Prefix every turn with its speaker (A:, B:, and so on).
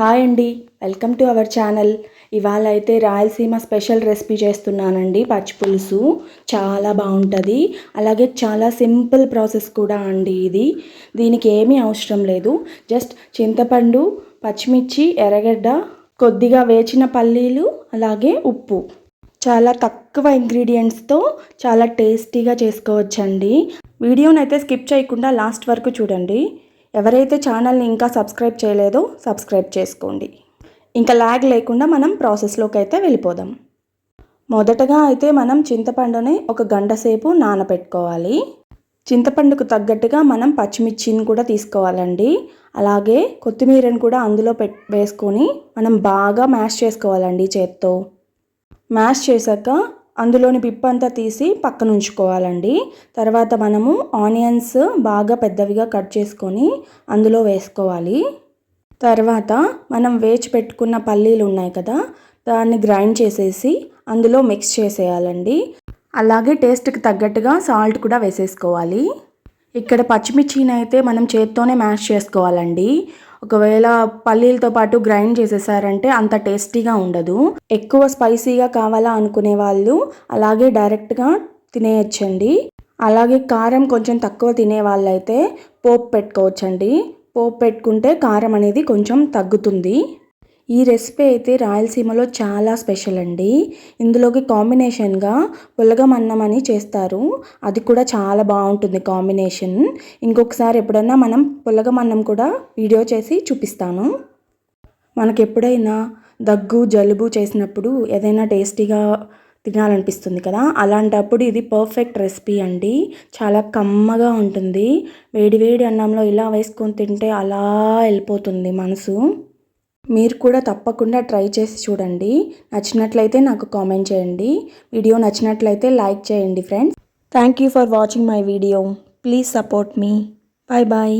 A: Hi అండి welcome to our channel. ఇవాళ అయితే రాయలసీమ స్పెషల్ రెసిపీ చేస్తున్నానండి పచ్చి పులుసు. చాలా బాగుంటుంది. అలాగే చాలా సింపుల్ ప్రాసెస్ కూడా అండి ఇది. దీనికి ఏమీ అవసరం లేదు. జస్ట్ చింతపండు పచ్చిమిర్చి ఎర్రగడ్డ కొద్దిగా వేచిన పల్లీలు అలాగే ఉప్పు. చాలా తక్కువ ఇంగ్రీడియంట్స్తో చాలా టేస్టీగా చేసుకోవచ్చండి. వీడియోనైతే అయితే స్కిప్ చేయకుండా లాస్ట్ వరకు చూడండి. ఎవరైతే ఛానల్ని ఇంకా సబ్స్క్రైబ్ చేయలేదో సబ్స్క్రైబ్ చేసుకోండి. ఇంకా ల్యాగ్ లేకుండా మనం ప్రాసెస్లోకి అయితే వెళ్ళిపోదాం. మొదటగా అయితే మనం చింతపండుని ఒక గంట సేపు నానబెట్టుకోవాలి చింతపండుకు తగ్గట్టుగా మనం పచ్చిమిర్చిని కూడా తీసుకోవాలండి. అలాగే కొత్తిమీరని కూడా అందులో పెట్ వేసుకొని మనం బాగా మ్యాష్ చేసుకోవాలండి చేత్తో. మ్యాష్ చేశాక అందులోని పిప్ అంతా తీసి పక్కన ఉంచుకోవాలండి తర్వాత మనము ఆనియన్స్ బాగా పెద్దవిగా కట్ చేసుకొని అందులో వేసుకోవాలి. తర్వాత మనం వేచి పెట్టుకున్న పల్లీలు ఉన్నాయి కదా దాన్ని గ్రైండ్ చేసేసి అందులో మిక్స్ చేసేయాలండి. అలాగే టేస్ట్కి తగ్గట్టుగా సాల్ట్ కూడా వేసేసుకోవాలి. ఇక్కడ పచ్చిమిర్చిని అయితే మనం చేత్తోనే మ్యాష్ చేసుకోవాలండి. ఒకవేళ పల్లీలతో పాటు గ్రైండ్ చేసేసారంటే అంత టేస్టీగా ఉండదు. ఎక్కువ స్పైసీగా కావాలా అనుకునే వాళ్ళు అలాగే డైరెక్ట్గా తినేయచ్చండి. అలాగే కారం కొంచెం తక్కువ తినే వాళ్ళైతే పోపు పెట్టుకోవచ్చండి. పోపు పెట్టుకుంటే కారం అనేది కొంచెం తగ్గుతుంది. ఈ రెసిపీ అయితే రాయలసీమలో చాలా స్పెషల్ అండి. ఇందులోకి కాంబినేషన్గా పులగమన్నం అని చేస్తారు. అది కూడా చాలా బాగుంటుంది కాంబినేషన్ ఇంకొకసారి ఎప్పుడన్నా మనం పులగమన్నం కూడా వీడియో చేసి చూపిస్తాను. మనకి ఎప్పుడైనా దగ్గు జలుబు చేసినప్పుడు ఏదైనా టేస్టీగా తినాలనిపిస్తుంది కదా? అలాంటప్పుడు ఇది పర్ఫెక్ట్ రెసిపీ అండి. చాలా కమ్మగా ఉంటుంది. వేడి వేడి అన్నంలో ఇలా వేసుకొని తింటే అలా వెళ్ళిపోతుంది మనసు. మీరు కూడా తప్పకుండా ట్రై చేసి చూడండి. నచ్చినట్లయితే నాకు కామెంట్ చేయండి. వీడియో నచ్చినట్లయితే లైక్ చేయండి friends. Thank you for watching my video. Please support me. Bye bye